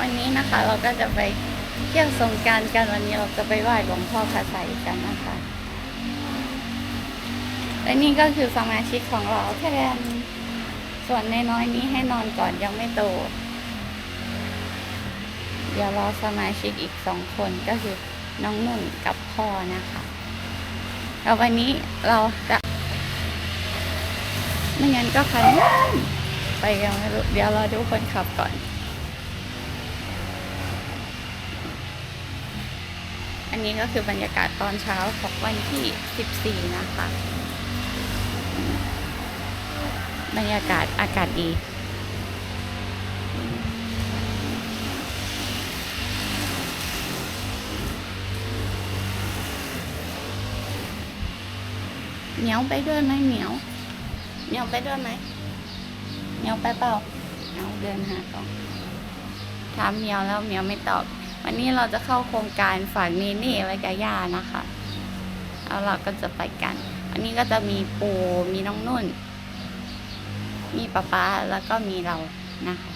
วันนี้นะคะเราก็จะไปเที่ยวสงการกันวันนี้เราจะไปไหว้หลวงพ่อพระไสยกันนะคะและนี่ก็คือสมาชิกของเราแทนส่วนน้อยนี้ให้นอนก่อนยังไม่โต เดี๋ยวรอสมาชิกอีกสองคนก็คือน้องนุ่นกับพ่อนะคะแล้ววันนี้เราจะไม่งั้นก็คันไปยังไม่รู้เดี๋ยวเราดูคนขับก่อน อันนี้ก็คือบรรยากาศตอนเช้าของวันที่ 14 นะคะ บรรยากาศอากาศดีเหนียวไปด้วยไหมเหนียวเหนียวไปด้วยไหมเหนียวไปเปล่าเอาเดินหากองถามเหมียวแล้วเหมียวไม่ตอบ วันนี้เราจะเข้าโครงการฝากนีนี่ไว้กับย่านะคะแล้วเราก็จะไปกัน วันนี้ก็จะมีปูมีน้องนุ่น มีป๊าป๊าแล้วก็มีเรานะคะ